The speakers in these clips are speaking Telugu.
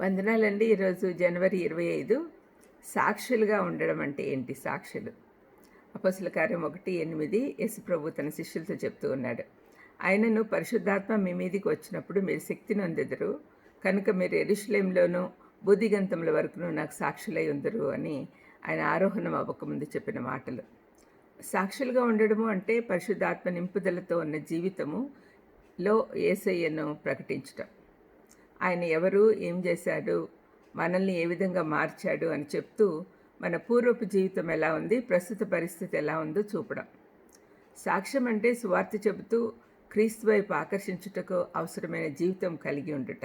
వందనాలండి. ఈరోజు జనవరి ఇరవై ఐదు. సాక్షులుగా ఉండడం అంటే ఏంటి సాక్షులు? అపసుల కార్యం ఒకటి ఎనిమిది. యేసు ప్రభు తన శిష్యులతో చెప్తూ ఉన్నాడు. ఆయనను పరిశుద్ధాత్మ మీ మీదికి వచ్చినప్పుడు మీరు శక్తిని అందెదరు కనుక మీరు ఎరుషులేంలోనూ బుద్ధిగంతముల వరకును నాకు సాక్షులై ఉందరు అని ఆయన ఆరోహణం అవ్వకముందు చెప్పిన మాటలు. సాక్షులుగా ఉండడము అంటే పరిశుద్ధాత్మ నింపుదలతో ఉన్న జీవితములో ఏసయ్యను ప్రకటించటం. ఆయన ఎవరు ఏం చేశాడు మనల్ని ఏ విధంగా మార్చాడు అని చెప్తూ మన పూర్వపు జీవితం ఎలా ఉంది ప్రస్తుత పరిస్థితి ఎలా ఉందో చూపడం. సాక్ష్యం అంటే సువార్త చెబుతూ క్రీస్తు వైపు ఆకర్షించుటకు అవసరమైన జీవితం కలిగి ఉండుట.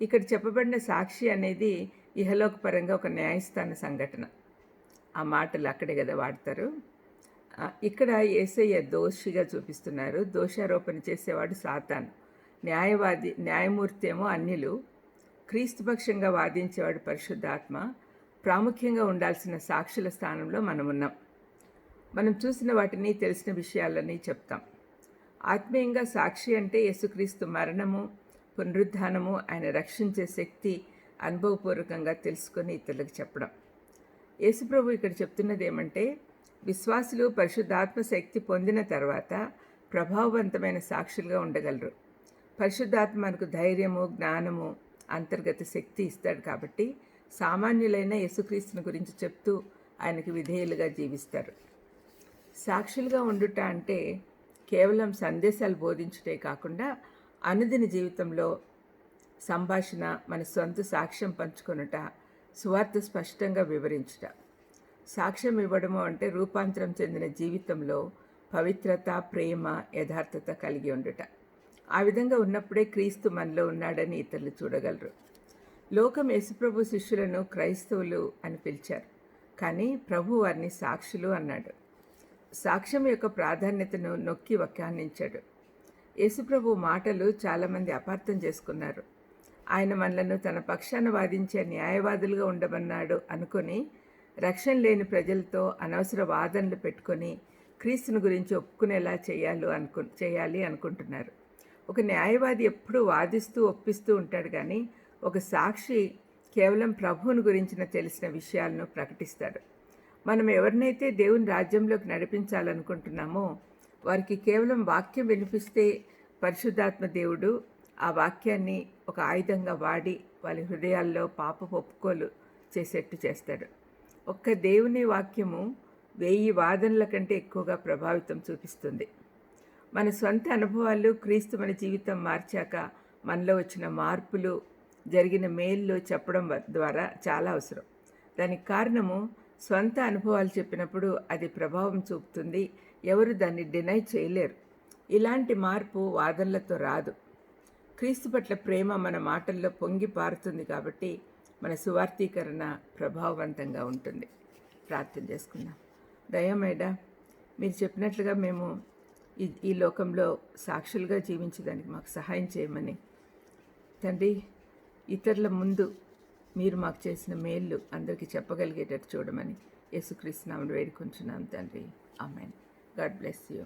ఇక్కడ చెప్పబడిన సాక్షి అనేది ఇహలోకపరంగా ఒక న్యాయస్థాన సంఘటన. ఆ మాటలు అక్కడే కదా వాడతారు. ఇక్కడ ఏసయ్య దోషిగా చూపిస్తున్నారు. దోషారోపణ చేసేవాడు సాతాను. న్యాయవాది న్యాయమూర్తి ఏమో అన్యులు క్రీస్తుపక్షంగా వాదించేవాడు పరిశుద్ధాత్మ. ప్రాముఖ్యంగా ఉండాల్సిన సాక్షుల స్థానంలో మనం ఉన్నాం మనం చూసిన వాటిని తెలిసిన విషయాలని చెప్తాం. ఆత్మీయంగా సాక్షి అంటే యేసుక్రీస్తు మరణము పునరుద్ధానము ఆయన రక్షించే శక్తి అనుభవపూర్వకంగా తెలుసుకొని ఇతరులకు చెప్పడం. యేసుప్రభు ఇక్కడ చెప్తున్నది ఏమంటే విశ్వాసులు పరిశుద్ధాత్మ శక్తి పొందిన తర్వాత ప్రభావవంతమైన సాక్షులుగా ఉండగలరు. పరిశుద్ధాత్మ మనకు ధైర్యము జ్ఞానము అంతర్గత శక్తి ఇస్తాడు కాబట్టి సామాన్యులైన యేసుక్రీస్తుని గురించి చెప్తూ ఆయనకి విధేయులుగా జీవిస్తారు. సాక్షులుగా ఉండుట అంటే కేవలం సందేశాలు బోధించుటే కాకుండా అనుదిన జీవితంలో సంభాషణ మన సొంత సాక్ష్యం పంచుకొనుట స్వార్థ స్పష్టంగా వివరించుట. సాక్ష్యం ఇవ్వడము అంటే రూపాంతరం చెందిన జీవితంలో పవిత్రత ప్రేమ యథార్థత కలిగి ఉండుట. ఆ విధంగా ఉన్నప్పుడే క్రీస్తు మనలో ఉన్నాడని ఇతరులు చూడగలరు. లోకం యేసుప్రభు శిష్యులను క్రైస్తవులు అని పిలిచారు. కానీ ప్రభు వారిని సాక్షులు అన్నాడు. సాక్ష్యం యొక్క ప్రాధాన్యతను నొక్కి వ్యాఖ్యానించాడు. యేసుప్రభు మాటలు చాలామంది అపార్థం చేసుకున్నారు. ఆయన మనలను తన పక్షాన వాదించే న్యాయవాదులుగా ఉండమన్నాడు అనుకొని రక్షణ లేని ప్రజలతో అనవసర వాదనలు పెట్టుకొని క్రీస్తుని గురించి ఒప్పుకునేలా చేయాలి అనుకు చేయాలి అనుకుంటున్నారు. ఒక న్యాయవాది ఎప్పుడూ వాదిస్తూ ఒప్పిస్తూ ఉంటాడు కానీ ఒక సాక్షి కేవలం ప్రభువుని గురించిన తెలిసిన విషయాలను ప్రకటిస్తాడు. మనం ఎవరినైతే దేవుని రాజ్యంలోకి నడిపించాలనుకుంటున్నామో వారికి కేవలం వాక్యం వినిపిస్తే పరిశుద్ధాత్మ దేవుడు ఆ వాక్యాన్ని ఒక ఆయుధంగా వాడి వాళ్ళ హృదయాల్లో పాప ఒప్పుకోలు చేసేట్టు చేస్తాడు. ఒక్క దేవుని వాక్యము వెయ్యి వాదనల కంటే ఎక్కువగా ప్రభావితం చూపిస్తుంది. మన సొంత అనుభవాలు క్రీస్తు మన జీవితం మార్చాక మనలో వచ్చిన మార్పులు జరిగిన మేల్లో చెప్పడం ద్వారా చాలా అవసరం. దానికి కారణము సొంత అనుభవాలు చెప్పినప్పుడు అది ప్రభావం చూపుతుంది. ఎవరు దాన్ని డినై చేయలేరు. ఇలాంటి మార్పు వాదనలతో రాదు. క్రీస్తు పట్ల ప్రేమ మన మాటల్లో పొంగి పారుతుంది కాబట్టి మన సువార్థీకరణ ప్రభావవంతంగా ఉంటుంది. ప్రార్థన చేసుకుందాం. దయమేడా మీరు చెప్పినట్లుగా మేము ఈ లోకంలో సాక్షులుగా జీవించడానికి మాకు సహాయం చేయమని. తండ్రి ఇతరుల ముందు మీరు మాకు చేసిన మేళ్ళు అందరికీ చెప్పగలిగేటట్టు చూడమని యేసుక్రీస్తు నామను వేడుకుంటున్నాం తండ్రి. ఆమెన్. God bless you.